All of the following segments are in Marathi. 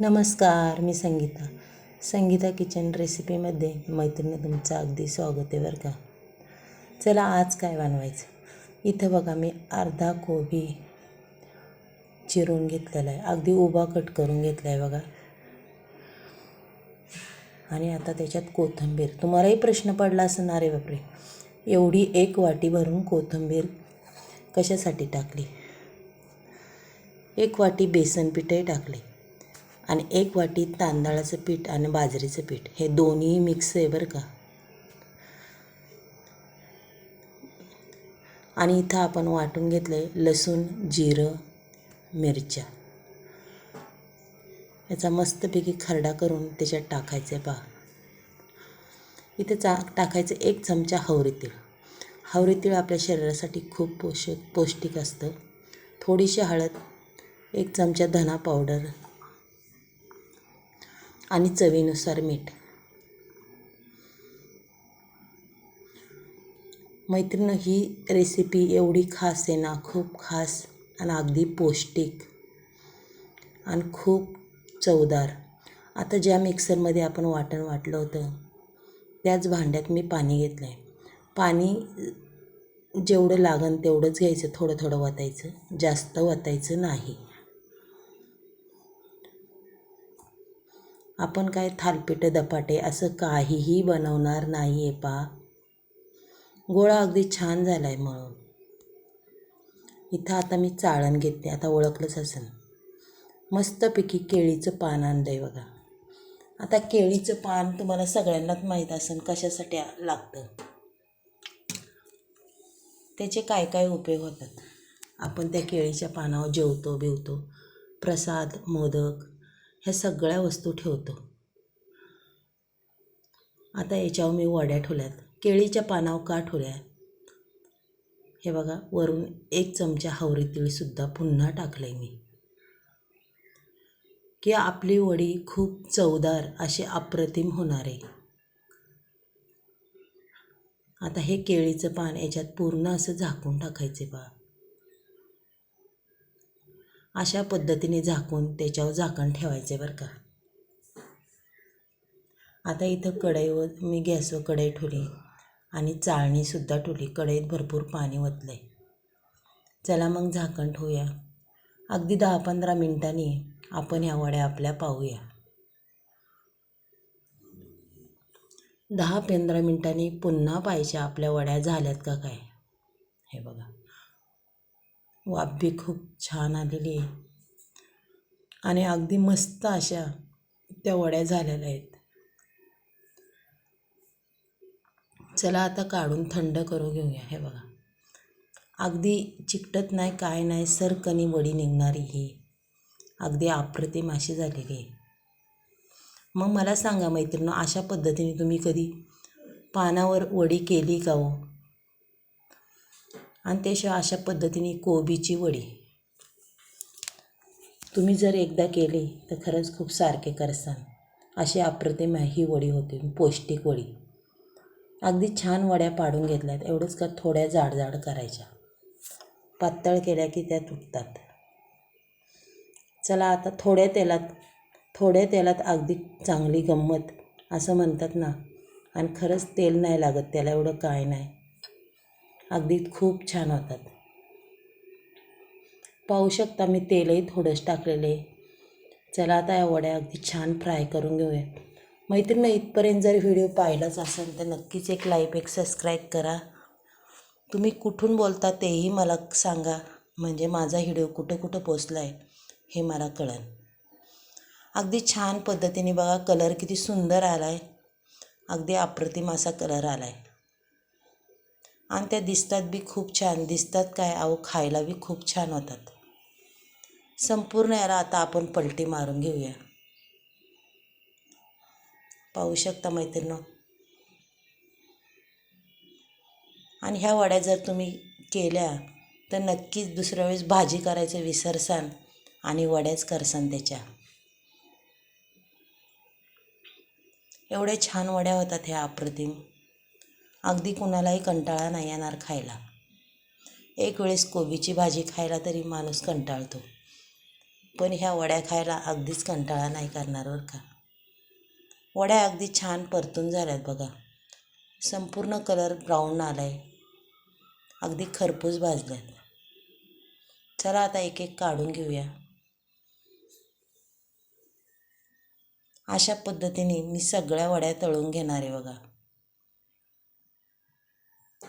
नमस्कार मी संगीता. संगीता किचन रेसिपीमध्ये मैत्रिणी तुमचं अगदी स्वागत आहे बरं का? चला आज काय बनवायचं? इथं बघा मी अर्धा कोबी चिरून घेतलेला आहे. अगदी उभा कट करून घेतला आहे बघा. आणि आता त्याच्यात कोथिंबीर. तुम्हालाही प्रश्न पडला असणार आहे बापरे. एवढी एक वाटी भरून कोथिंबीर कशासाठी टाकली? एक वाटी बेसन पिठही टाकले. आणि एक वाटी तांदळाचं पीठ आणि बाजरीचं पीठ. हे दोन्ही मिक्स आहे बरं का. आणि इथं आपण वाटून घेतलं आहे लसूण जिरं मिरच्या. याचा मस्तपैकी खरडा करून त्याच्यात टाकायचं आहे पहा. इथे चा टाकायचं एक चमचा हावरी तीळ. तीळ आपल्या शरीरासाठी खूप पोषक पौष्टिक असतं. थोडीशी हळद एक चमचा धना पावडर आणि चवीनुसार मीठ. मैत्रिणी ही रेसिपी एवढी खास आहे ना खूप खास आणि अगदी पौष्टिक आणि खूप चवदार. आता ज्या मिक्सरमध्ये आपण वाटण वाटलं होतं त्याच भांड्यात मी पाणी घेतलं आहे पाणी जेवढं लागन तेवढंच घ्यायचं थोडं थोडं वतायचं जास्त वतायचं नाही. आपण काय थालपीठं दपाटे असं काहीही बनवणार नाही आहे पा. गोळा अगदी छान झाला आहे म्हणून. इथं आता मी चाळण घेते आता ओळखलंच असेल. मस्तपैकी केळीचं पान आणलं आहे बघा. आता केळीचं पान तुम्हाला सगळ्यांनाच माहीत असेल कशासाठी लागतं. त्याचे काय काय उपयोग होतात? आपण त्या केळीच्या पानावर जेवतो बिवतो. प्रसाद मोदक ह्या सगळ्या वस्तू ठेवतो. आता याच्यावर मी वड्या ठेवल्यात. केळीच्या पानावर का ठेवल्या? हे बघा वरून एक चमचा हावरी तीळसुद्धा पुन्हा टाकलं आहे मी. की आपली वडी खूप चवदार अशी अप्रतिम होणार आहे. आता हे केळीचं पान याच्यात पूर्ण असं झाकून टाकायचे बा. अशा पद्धतीने झाकून त्याच्यावर झाकण ठेवायचे बरं का. आता इथं कढईवर मी गॅसवर कढई ठेवली आणि चाळणीसुद्धा ठेवली. कढईत भरपूर पाणी ओतलं आहे चला मग झाकण ठेवूया. अगदी दहा पंधरा मिनटांनी आपण ह्या वड्या आपल्या पाहूया. दहा पंधरा मिनटांनी पुन्हा पाहिजे आपल्या वड्या झाल्यात का काय. हे बघा. वाफ खूप छान आलेली आहे. आणि अगदी मस्त अशा त्या वड्या झालेल्या आहेत. चला आता काढून थंड करू घेऊया हे बघा. अगदी चिकटत नाही काय नाही सरकनी वडी निघणारी ही. अगदी अप्रतिम अशी झालेली आहे. मग मला सांगा मैत्रिणी अशा पद्धतीने तुम्ही कधी पानावर वडी केली का हो? आणि त्याशिवाय अशा पद्धतीने कोबीची वडी. तुम्ही जर एकदा केली तर खरंच खूप सारखे करसान. अशी अप्रतिम ही वडी होती पौष्टिक वडी. अगदी छान वड्या पाडून घेतल्यात एवढंच का थोड्या जाड जाड करायच्या. पातळ केल्या की त्या तुटतात. चला आता थोड्या तेलात थोड्या तेलात अगदी चांगली गंमत असं म्हणतात ना. आणि खरंच तेल नाही लागत त्याला एवढं काय नाही. अगदी खूप छान होतात. पाहू शकता मी तेलही थोडंच टाकलेले. चला आता या वड्या अगदी छान फ्राय करून घेऊया. मैत्रिणी इथपर्यंत जर व्हिडिओ पाहिलाच असेल तर नक्कीच एक लाईक एक सबस्क्राईब करा. तुम्ही कुठून बोलता तेही मला सांगा. म्हणजे माझा व्हिडिओ कुठं कुठं पोचला आहे हे मला कळेल. अगदी छान पद्धतीने बघा कलर किती सुंदर आला आहे अगदी अप्रतिम असा कलर आला आहे आणि त्या दिसतात बी खूप छान. दिसतात काय? अहो खायला बी खूप छान होतात. संपूर्ण याला आता आपण पलटी मारून घेऊया. पाहू शकता मैत्रिणी आणि ह्या वड्या जर तुम्ही केल्या तर नक्कीच दुसऱ्या वेळेस भाजी करायचं विसरसान आणि वड्याच करसान त्याच्या. एवढ्या छान वड्या होतात ह्या अप्रतिम. अगदी कुणालाही कंटाळा नाही येणार खायला. एक वेळेस कोबीची भाजी खायला तरी माणूस कंटाळतो. पण ह्या वड्या खायला अगदीच कंटाळा नाही करणार बरं का. वड्या अगदी छान परतून झाल्यात बघा. संपूर्ण कलर ब्राऊन आला आहे अगदी खरपूस भाजल्यात. चला आता एक एक काढून घेऊया. अशा पद्धतीने मी सगळ्या वड्या तळून घेणार आहे बघा.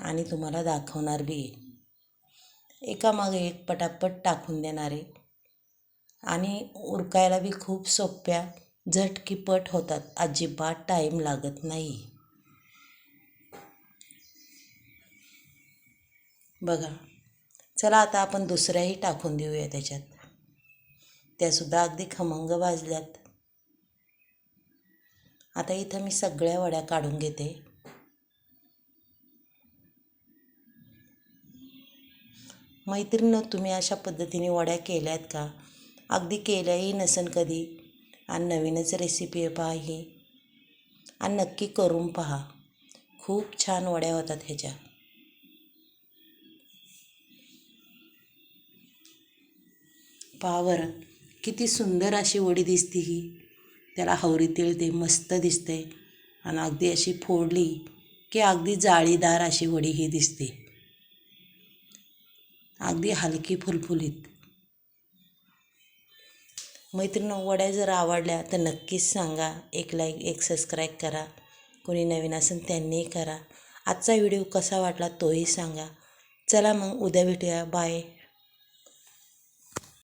आणि तुम्हाला दाखवणार बी. एकामागे एक पटापट टाकून देणार आहे. आणि उरकायला बी खूप सोप्या झटकीपट होतात. अजिबात टाईम लागत नाही. बघा. चला आता आपण दुसऱ्याही टाकून देऊया त्याच्यात. त्यासुद्धा अगदी खमंग भाजल्यात. आता इथं मी सगळ्या वड्या काढून घेते. मैत्रिणी तुम्ही अशा पद्धतीने वड्या केल्या आहेत का? अगदी केल्याही नसेन कधी. आणि नवीनच रेसिपी आहे पहा ही. आणि नक्की करून पहा. खूप छान वड्या होतात ह्याच्या. पहा बरं किती सुंदर अशी वडी दिसते ही. त्याला हवरी तेल ते मस्त दिसते आणि अगदी अशी फोडली की अगदी जाळीदार अशी वडी ही दिसते. अगदी हलकी फुलफुलीत. मैत्रिणी वड्या जर आवडल्या तर नक्कीच सांगा. एक लाईक एक सबस्क्राईब करा. कोणी नवीन असेल त्यांनीही करा. आजचा व्हिडिओ कसा वाटला तोही सांगा. चला मग उद्या भेटूया. बाय